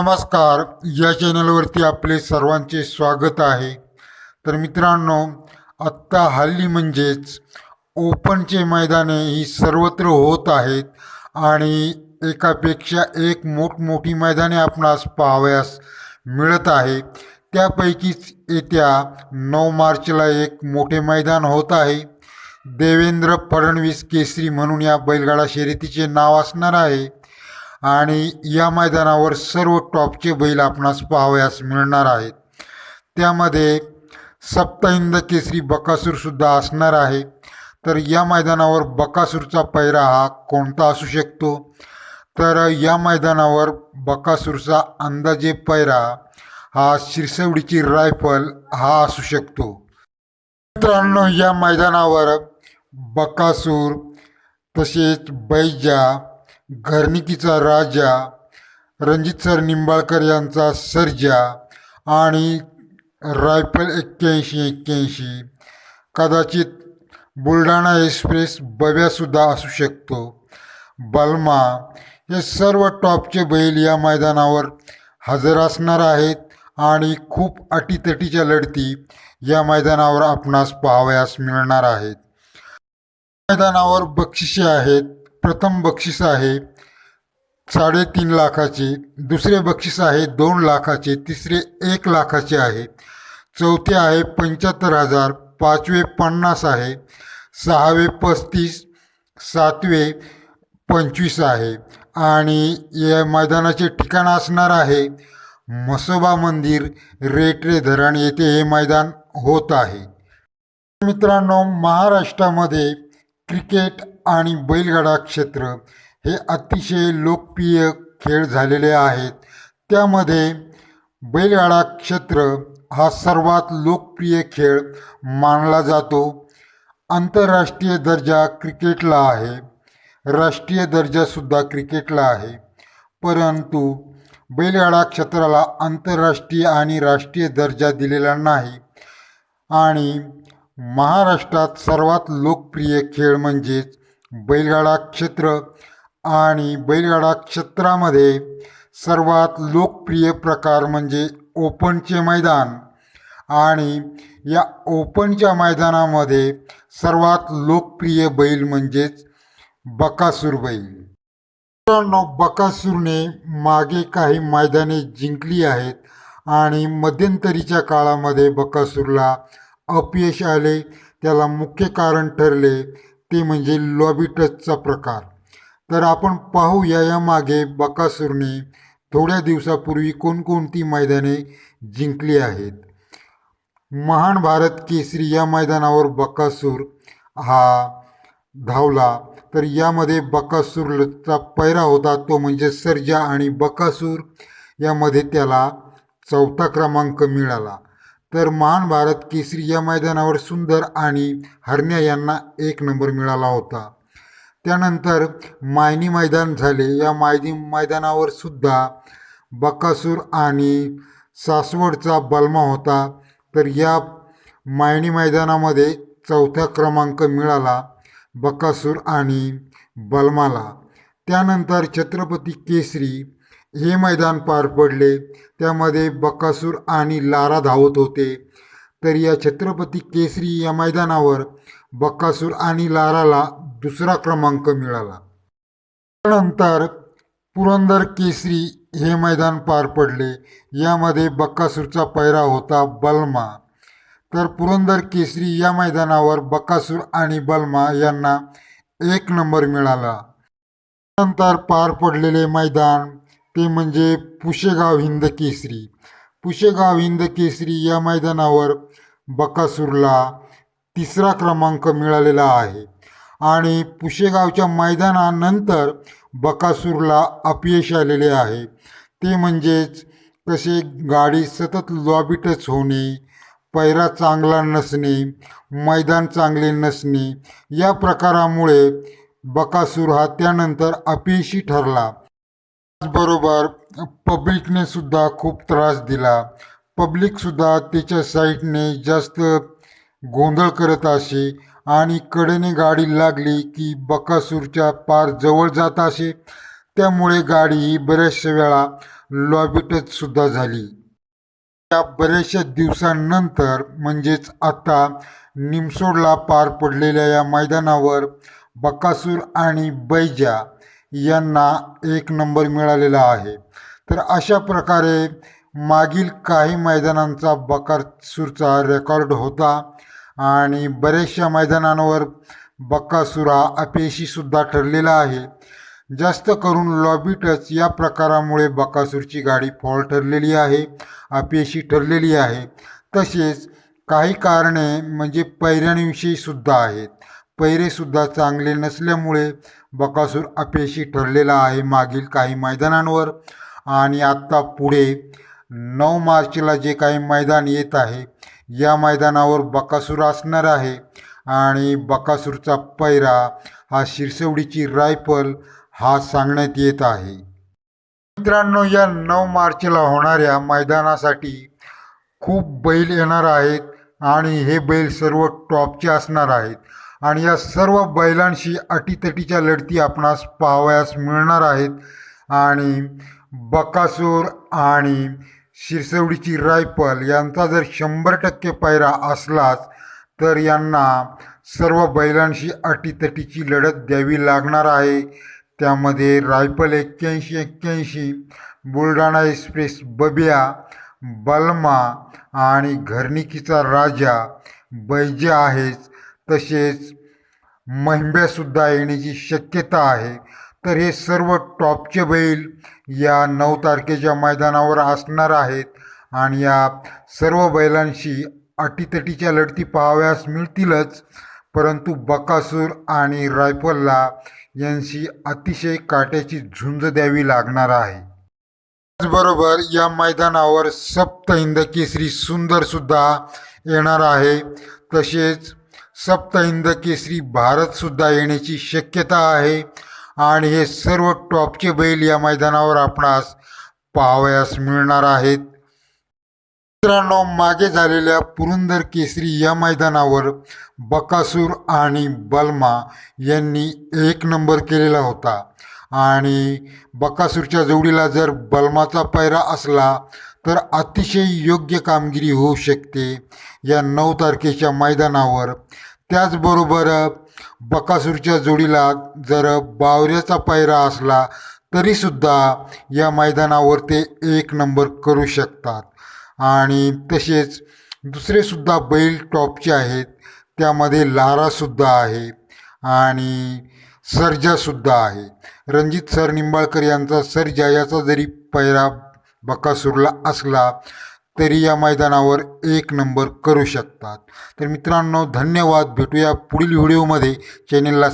नमस्कार. या चॅनलवरती आपले सर्वांचे स्वागत आहे. तर मित्रांनो आत्ता हल्ली म्हणजेच ओपनचे मैदाने ही सर्वत्र होत आहेत आणि एकापेक्षा एक मोठमोठी मैदाने आपणास पाहावयास मिळत आहे. त्यापैकीच येत्या नऊ मार्चला एक मोठे मैदान होत आहे. देवेंद्र फडणवीस केसरी म्हणून या बैलगाडा शर्यतीचे नाव असणार आहे. आणि या मैदानावर सर्व टॉपचे बैल आपणास पाहावयास मिळणार आहेत. त्यामध्ये सप्ताहिंद केसरी बकासूरसुद्धा असणार आहे. तर या मैदानावर बकासूरचा पैरा हा कोणता असू शकतो? तर या मैदानावर बकासूरचा अंदाजे पैरा हा शिरसवडीची रायफल हा असू शकतो. मित्रांनो या मैदानावर बकासूर तसेच बैजा घरणिकीचा राजा रणजित सर निंबाळकर यांचा सर्जा आणि रायफल एक्क्याऐंशी एक्क्याऐंशी. कदाचित बुलढाणा एक्सप्रेस बब्यासुद्धा असू शकतो. बलमा हे सर्व टॉपचे बैल या मैदानावर हजर असणार आहेत आणि खूप अटीतटीच्या लढती या मैदानावर आपणास पाहावयास मिळणार आहेत. मैदानावर बक्षिसे आहेत. प्रथम बक्षीस आहे साडेतीन लाखाचे दुसरे बक्षीस आहे दोन लाखाचे तिसरे एक लाखाचे आहे. चौथे आहे पंच्याहत्तर हजार पाचवे पन्नास आहे सहावे पस्तीस सातवे पंचवीस आहे. आणि या मैदानाचे ठिकाण असणार आहे मसोबा मंदिर रेटरे धरण येथे हे मैदान होत आहे. मित्रांनो महाराष्ट्रामध्ये क्रिकेट आणि बैलगाडा क्षेत्र हे अतिशय लोकप्रिय खेळ झालेले आहेत. त्यामध्ये बैलगाडा क्षेत्र हा सर्वात लोकप्रिय खेळ मानला जातो. आंतरराष्ट्रीय दर्जा क्रिकेटला आहे. राष्ट्रीय दर्जासुद्धा क्रिकेटला आहे. परंतु बैलगाडा क्षेत्राला आंतरराष्ट्रीय आणि राष्ट्रीय दर्जा दिलेला नाही. आणि महाराष्ट्रात सर्वात लोकप्रिय खेळ म्हणजेच बैलगाडा क्षेत्र आणि बैलगाडा क्षेत्रामध्ये सर्वात लोकप्रिय प्रकार म्हणजे ओपनचे मैदान. आणि या ओपनच्या मैदानामध्ये सर्वात लोकप्रिय बैल म्हणजेच बकासूर बैल. मित्रांनो बकासूरने मागे काही मैदाने जिंकली आहेत आणि मध्यंतरीच्या काळामध्ये बकासूरला अपयश आले त्याला मुख्य कारण ठरले ते म्हणजे लॉबी टचचा प्रकार. तर आपण पाहूया यामागे बकासूरने थोड्या दिवसापूर्वी कोणकोणती मैदाने जिंकली आहेत. महान भारत केसरी या मैदानावर बकासूर हा धावला. तर यामध्ये बकासूरचा पैरा होता तो म्हणजे सर्जा आणि बकासूर यामध्ये त्याला चौथा क्रमांक मिळाला. तर महान भारत केसरी या मैदानावर सुंदर आणि हरण्या यांना एक नंबर मिळाला होता. त्यानंतर मायनी मैदान झाले. या मायनी मैदानावर सुद्धा बकासूर आणि सासवडचा बलमा होता. तर या मायनी मैदानामध्ये चौथा क्रमांक मिळाला बकासूर आणि बलमाला. त्यानंतर छत्रपती केसरी हे मैदान पार पडले. त्यामध्ये बकासूर आणि लारा धावत होते. तर या छत्रपती केसरी या मैदानावर बकासूर आणि लाराला दुसरा क्रमांक मिळाला. त्यानंतर पुरंदर केसरी हे मैदान पार पडले. यामध्ये बक्कासूरचा पैरा होता बलमा. तर पुरंदर केसरी या मैदानावर बकासूर आणि बलमा यांना एक नंबर मिळाला. नंतर पार पडलेले मैदान ते म्हणजे पुशेगाव हिंद केसरी. पुशेगाव हिंद केसरी या मैदानावर बकासूरला तिसरा क्रमांक मिळालेला आहे. आणि पुशेगावच्या मैदानानंतर बकासूरला अपयश आलेले आहे. ते म्हणजेच कसे गाडी सतत लॉबिटच होणे पैरा चांगला नसणे मैदान चांगले नसणे या प्रकारामुळे बकासूर हा त्यानंतर अपयशी ठरला. त्याचबरोबर पब्लिकने सुद्धा खूप त्रास दिला. पब्लिकसुद्धा त्याच्या साईडने जास्त गोंधळ करत असे आणि कडेने गाडी लागली की बकासूरच्या पार जवळ जात असे. त्यामुळे गाडी ही बऱ्याचशा वेळा लॉबिटच सुद्धा झाली. त्या बऱ्याचशा दिवसांनंतर म्हणजेच आता निमसोडला पार पडलेल्या या मैदानावर बकासूर आणि बैजा यांना एक नंबर मिळालेला आहे. तर अशा प्रकारे मागील काही मैदानांचा बकासूरचा रेकॉर्ड होता आणि बऱ्याचशा मैदानांवर बकासूर हा अपयशीसुद्धा ठरलेला आहे. जास्त करून लॉबी टच या प्रकारामुळे बकासूरची गाडी फॉल ठरलेली आहे अपयशी ठरलेली आहे. तसेच काही कारणे म्हणजे पैऱ्यांविषयीसुद्धा आहेत. पैरेसुद्धा चांगले नसल्यामुळे बकासूर अपयशी ठरलेला आहे मागील काही मैदानांवर. आणि आत्ता पुढे नऊ मार्चला जे काही मैदान येत आहे या मैदानावर बकासूर असणार आहे. आणि बकासूरचा पैरा हा शिरसवडीची रायफल हा सांगण्यात येत आहे. मित्रांनो या नऊ मार्चला होणाऱ्या मैदानासाठी खूप बैल येणार आहेत. आणि हे बैल सर्व टॉपचे असणार आहेत. आणि या सर्व बैलांशी अटीतटीच्या लढती आपणास पाहावयास मिळणार आहेत. आणि बकासूर आणि शिरसवडीची रायफल यांचा जर शंभर टक्के पायरा असलाच तर यांना सर्व बैलांशी अटीतटीची लढत द्यावी लागणार आहे. त्यामध्ये रायफल एक्क्याऐंशी एक्क्याऐंशी बुलढाणा एक्सप्रेस बबिया बलमा आणि घरणिकीचा राजा बैजे आहेच. तसेच महिंब्यासुद्धा येण्याची शक्यता आहे. तर हे सर्व टॉपचे बैल या नऊ तारखेच्या मैदानावर असणार आहेत आणि या सर्व बैलांशी अटीतटीच्या लढती पाहाव्यास मिळतीलच. परंतु बकासूर आणि रायफलला यांची अतिशय काट्याची झुंज द्यावी लागणार आहे. त्याचबरोबर या मैदानावर सप्त हिंद केसरी येणार आहे. तसेच सप्तहिंद केसरी भारतसुद्धा येण्याची शक्यता आहे. आणि हे सर्व टॉपचे बैल या मैदानावर आपणास पाहावयास मिळणार आहेत. मित्रांनो मागे झालेल्या पुरंदर केसरी या मैदानावर बकासूर आणि बलमा यांनी एक नंबर केलेला होता. आणि बकासूरच्या जोडीला जर बलमाचा पैरा असला तर अतिशय योग्य कामगिरी होऊ शकते या नऊ तारखेच्या मैदानावर. त्याचबरोबर बकासूरच्या जोडीला जर बावऱ्याचा पायरा असला तरीसुद्धा या मैदानावर ते एक नंबर करू शकतात. आणि तसेच दुसरेसुद्धा बैल टॉपचे आहेत त्यामध्ये लारासुद्धा आहे आणि सर्जासुद्धा आहे. रणजित सर निंबाळकर यांचा सर्जा याचा जरी पैरा बकासूरला असला तरी या मैदानावर एक नंबर करू शकतात. तर मित्रांनो धन्यवाद. भेटूया पुढील व्हिडिओमध्ये. चॅनेलला